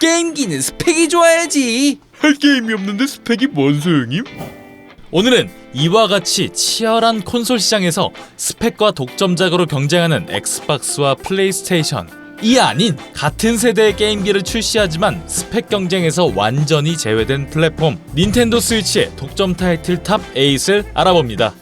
게임기는 스펙이 좋아야지. 할 게임이 없는데 스펙이 뭔 소용임? 오늘은 이와 같이 치열한 콘솔 시장에서 스펙과 독점작으로 경쟁하는 엑스박스와 플레이스테이션 이 아닌 같은 세대의 게임기를 출시하지만 스펙 경쟁에서 완전히 제외된 플랫폼 닌텐도 스위치의 독점 타이틀 탑 8을 알아봅니다.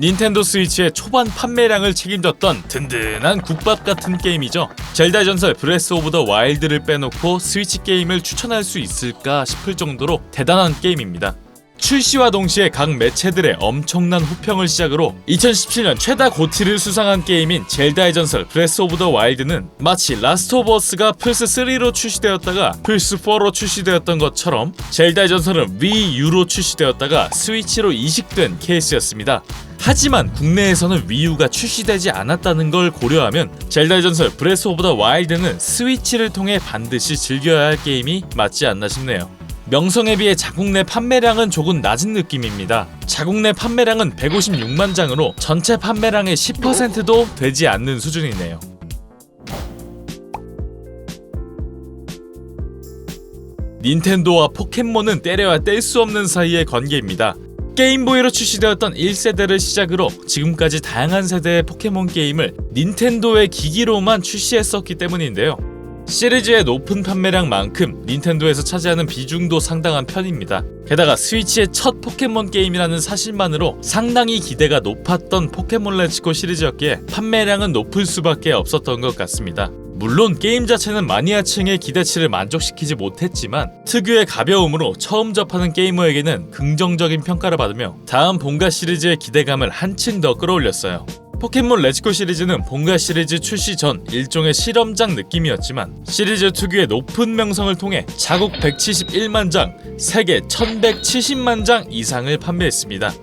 닌텐도 스위치의 초반 판매량을 책임졌던 든든한 국밥 같은 게임이죠. 젤다의 전설 브레스 오브 더 와일드를 빼놓고 스위치 게임을 추천할 수 있을까 싶을 정도로 대단한 게임입니다. 출시와 동시에 각 매체들의 엄청난 호평을 시작으로 2017년 최다 고티를 수상한 게임인 젤다의 전설 브레스 오브 더 와일드는 마치 라스트 오브 어스가 플스3로 출시되었다가 플스4로 출시되었던 것처럼 젤다의 전설은 위 U로 출시되었다가 스위치로 이식된 케이스였습니다. 하지만 국내에서는 위유가 출시되지 않았다는 걸 고려하면 젤다의 전설 브레스 오브 더 와일드는 스위치를 통해 반드시 즐겨야 할 게임이 맞지 않나 싶네요. 명성에 비해 자국 내 판매량은 조금 낮은 느낌입니다. 자국 내 판매량은 156만 장으로 전체 판매량의 10%도 되지 않는 수준이네요. 닌텐도와 포켓몬은 때려야 뗄 수 없는 사이의 관계입니다. 게임보이로 출시되었던 1세대를 시작으로 지금까지 다양한 세대의 포켓몬 게임을 닌텐도의 기기로만 출시했었기 때문인데요. 시리즈의 높은 판매량만큼 닌텐도에서 차지하는 비중도 상당한 편입니다. 게다가 스위치의 첫 포켓몬 게임이라는 사실만으로 상당히 기대가 높았던 포켓몬 렛츠고 시리즈였기에 판매량은 높을 수밖에 없었던 것 같습니다. 물론 게임 자체는 마니아층의 기대치를 만족시키지 못했지만 특유의 가벼움으로 처음 접하는 게이머에게는 긍정적인 평가를 받으며 다음 본가 시리즈의 기대감을 한층 더 끌어올렸어요. 포켓몬 레츠고 시리즈는 본가 시리즈 출시 전 일종의 실험장 느낌이었지만 시리즈 특유의 높은 명성을 통해 자국 171만 장, 세계 1170만 장 이상을 판매했습니다.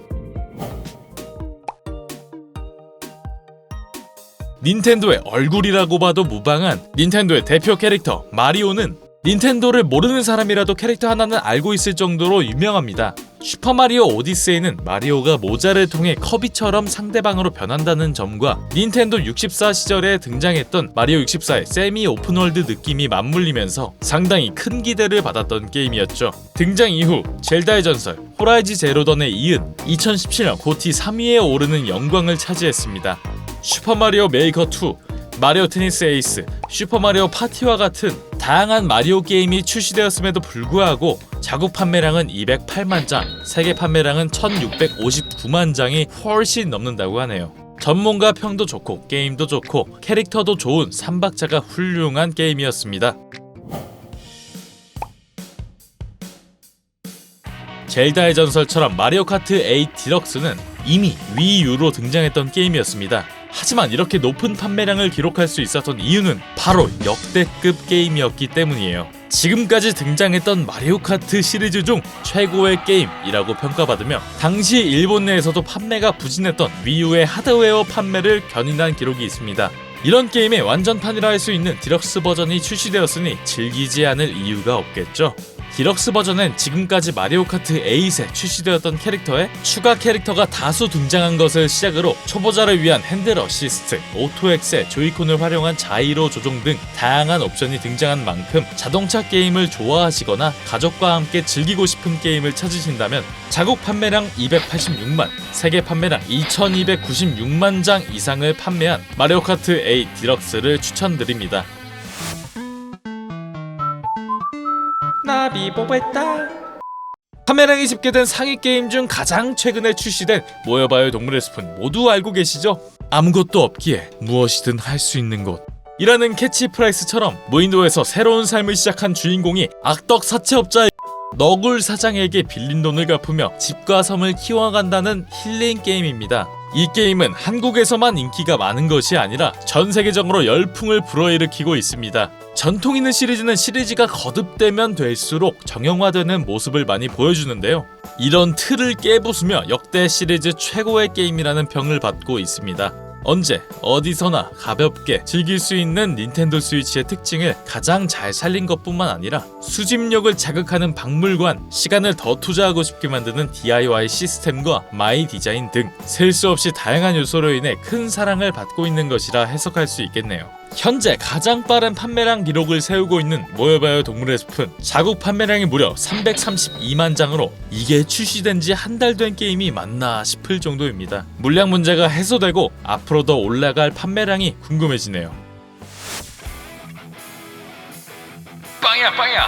닌텐도의 얼굴이라고 봐도 무방한 닌텐도의 대표 캐릭터 마리오는 닌텐도를 모르는 사람이라도 캐릭터 하나는 알고 있을 정도로 유명합니다. 슈퍼마리오 오디세이는 마리오가 모자를 통해 커비처럼 상대방으로 변한다는 점과 닌텐도 64 시절에 등장했던 마리오 64의 세미 오픈월드 느낌이 맞물리면서 상당히 큰 기대를 받았던 게임이었죠. 등장 이후 젤다의 전설, 호라이즈 제로던에 이은 2017년 고티 3위에 오르는 영광을 차지했습니다. 슈퍼마리오 메이커 2, 마리오 테니스 에이스, 슈퍼마리오 파티와 같은 다양한 마리오 게임이 출시되었음에도 불구하고 자국 판매량은 208만 장, 세계 판매량은 1659만 장이 훨씬 넘는다고 하네요. 전문가 평도 좋고 게임도 좋고 캐릭터도 좋은 3박자가 훌륭한 게임이었습니다. 젤다의 전설처럼 마리오 카트 8 디럭스는 이미 위유로 등장했던 게임이었습니다. 하지만 이렇게 높은 판매량을 기록할 수 있었던 이유는 바로 역대급 게임이었기 때문이에요. 지금까지 등장했던 마리오 카트 시리즈 중 최고의 게임이라고 평가받으며 당시 일본 내에서도 판매가 부진했던 위유의 하드웨어 판매를 견인한 기록이 있습니다. 이런 게임의 완전판이라 할 수 있는 디럭스 버전이 출시되었으니 즐기지 않을 이유가 없겠죠. 디럭스 버전은 지금까지 마리오 카트 8에 출시되었던 캐릭터에 추가 캐릭터가 다수 등장한 것을 시작으로 초보자를 위한 핸들 어시스트, 오토 엑셀, 조이콘을 활용한 자이로 조종 등 다양한 옵션이 등장한 만큼 자동차 게임을 좋아하시거나 가족과 함께 즐기고 싶은 게임을 찾으신다면 자국 판매량 286만, 세계 판매량 2296만 장 이상을 판매한 마리오 카트 8 디럭스를 추천드립니다. 나비 뽑았다. 판매량이 집계된 상위 게임 중 가장 최근에 출시된 모여봐요 동물의 숲은 모두 알고 계시죠? 아무것도 없기에 무엇이든 할 수 있는 곳. 이라는 캐치프라이스처럼 무인도에서 새로운 삶을 시작한 주인공이 악덕 사채업자의 너굴 사장에게 빌린 돈을 갚으며 집과 섬을 키워간다는 힐링 게임입니다. 이 게임은 한국에서만 인기가 많은 것이 아니라 전 세계적으로 열풍을 불어일으키고 있습니다. 전통 있는 시리즈는 시리즈가 거듭되면 될수록 정형화되는 모습을 많이 보여주는데요. 이런 틀을 깨부수며 역대 시리즈 최고의 게임이라는 평을 받고 있습니다. 언제 어디서나 가볍게 즐길 수 있는 닌텐도 스위치의 특징을 가장 잘 살린 것뿐만 아니라 수집력을 자극하는 박물관, 시간을 더 투자하고 싶게 만드는 DIY 시스템과 마이 디자인 등 셀 수 없이 다양한 요소로 인해 큰 사랑을 받고 있는 것이라 해석할 수 있겠네요. 현재 가장 빠른 판매량 기록을 세우고 있는 모여봐요 동물의 숲은 자국 판매량이 무려 332만 장으로 이게 출시된 지 한 달 된 게임이 맞나 싶을 정도입니다. 물량 문제가 해소되고 앞으로 더 올라갈 판매량이 궁금해지네요. 빵야 빵야.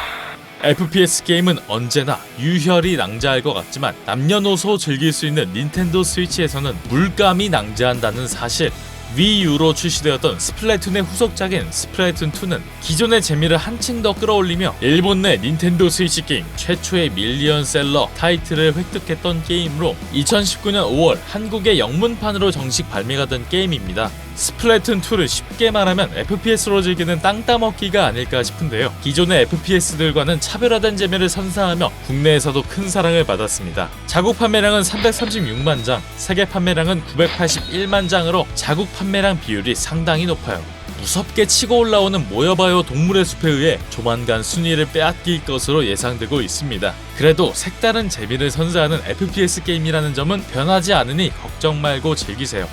FPS 게임은 언제나 유혈이 낭자할 것 같지만 남녀노소 즐길 수 있는 닌텐도 스위치에서는 물감이 낭자한다는 사실 위유로 출시되었던 스플래툰의 후속작인 스플래툰2는 기존의 재미를 한층 더 끌어올리며 일본 내 닌텐도 스위치 게임 최초의 밀리언셀러 타이틀을 획득했던 게임으로 2019년 5월 한국의 영문판으로 정식 발매가 된 게임입니다. 스플래툰 2를 쉽게 말하면 FPS로 즐기는 땅 따먹기가 아닐까 싶은데요. 기존의 FPS들과는 차별화된 재미를 선사하며 국내에서도 큰 사랑을 받았습니다. 자국 판매량은 336만 장, 세계 판매량은 981만 장으로 자국 판매량 비율이 상당히 높아요. 무섭게 치고 올라오는 모여봐요 동물의 숲에 의해 조만간 순위를 빼앗길 것으로 예상되고 있습니다. 그래도 색다른 재미를 선사하는 FPS 게임이라는 점은 변하지 않으니 걱정 말고 즐기세요.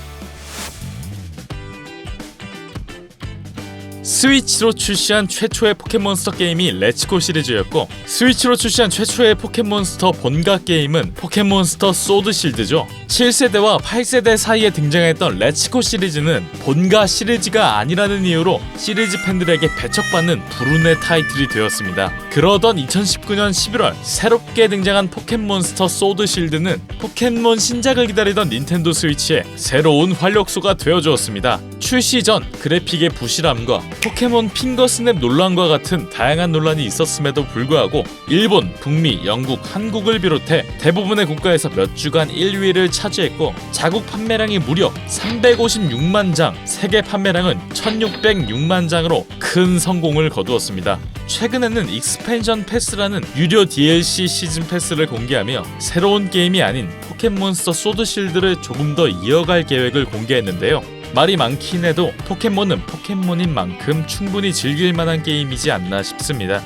스위치로 출시한 최초의 포켓몬스터 게임이 레츠고 시리즈였고 스위치로 출시한 최초의 포켓몬스터 본가 게임은 포켓몬스터 소드 실드죠. 7세대와 8세대 사이에 등장했던 레츠고 시리즈는 본가 시리즈가 아니라는 이유로 시리즈 팬들에게 배척받는 불운의 타이틀이 되었습니다. 그러던 2019년 11월 새롭게 등장한 포켓몬스터 소드 실드는 포켓몬 신작을 기다리던 닌텐도 스위치에 새로운 활력소가 되어주었습니다 출시 전 그래픽의 부실함과 포켓몬 핑거스냅 논란과 같은 다양한 논란이 있었음에도 불구하고 일본, 북미, 영국, 한국을 비롯해 대부분의 국가에서 몇 주간 1위를 차지했고 자국 판매량이 무려 356만 장, 세계 판매량은 1606만 장으로 큰 성공을 거두었습니다. 최근에는 익스펜션 패스라는 유료 DLC 시즌 패스를 공개하며 새로운 게임이 아닌 포켓몬스터 소드 실드를 조금 더 이어갈 계획을 공개했는데요. 말이 많긴 해도 포켓몬은 포켓몬인 만큼 충분히 즐길 만한 게임이지 않나 싶습니다.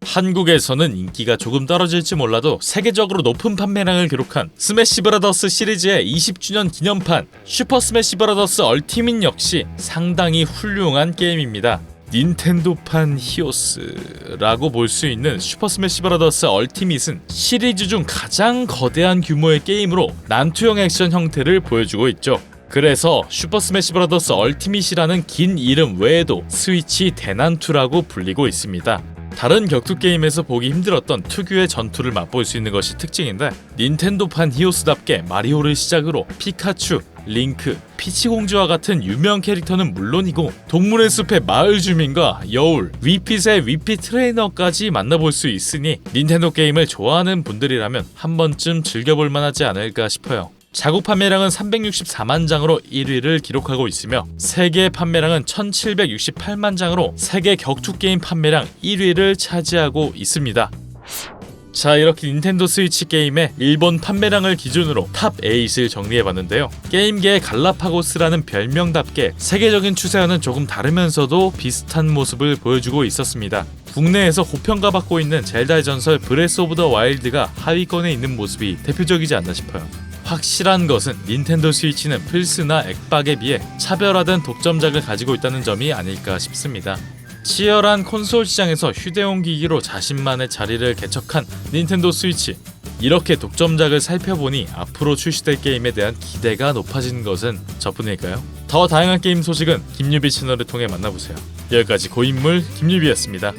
한국에서는 인기가 조금 떨어질지 몰라도 세계적으로 높은 판매량을 기록한 스매시 브라더스 시리즈의 20주년 기념판 슈퍼 스매시 브라더스 얼티밋 역시 상당히 훌륭한 게임입니다. 닌텐도판 히오스라고 볼 수 있는 슈퍼 스매시 브라더스 얼티밋은 시리즈 중 가장 거대한 규모의 게임으로 난투형 액션 형태를 보여주고 있죠. 그래서 슈퍼 스매시 브라더스 얼티밋이라는 긴 이름 외에도 스위치 대난투라고 불리고 있습니다. 다른 격투 게임에서 보기 힘들었던 특유의 전투를 맛볼 수 있는 것이 특징인데 닌텐도판 히오스답게 마리오를 시작으로 피카츄, 링크, 피치공주와 같은 유명 캐릭터는 물론이고 동물의 숲의 마을 주민과 여울, 위핏의 위핏 트레이너까지 만나볼 수 있으니 닌텐도 게임을 좋아하는 분들이라면 한 번쯤 즐겨볼 만하지 않을까 싶어요. 자국 판매량은 364만 장으로 1위를 기록하고 있으며 세계 판매량은 1768만 장으로 세계 격투 게임 판매량 1위를 차지하고 있습니다. 자 이렇게 닌텐도 스위치 게임의 일본 판매량을 기준으로 탑 8을 정리해봤는데요. 게임계의 갈라파고스라는 별명답게 세계적인 추세와는 조금 다르면서도 비슷한 모습을 보여주고 있었습니다. 국내에서 고평가받고 있는 젤다의 전설 브레스 오브 더 와일드가 하위권에 있는 모습이 대표적이지 않나 싶어요. 확실한 것은 닌텐도 스위치는 플스나 엑박에 비해 차별화된 독점작을 가지고 있다는 점이 아닐까 싶습니다 치열한 콘솔 시장에서 휴대용 기기로 자신만의 자리를 개척한 닌텐도 스위치. 이렇게 독점작을 살펴보니 앞으로 출시될 게임에 대한 기대가 높아진 것은 저뿐일까요? 더 다양한 게임 소식은 김유비 채널을 통해 만나보세요. 여기까지 고인물 김유비였습니다.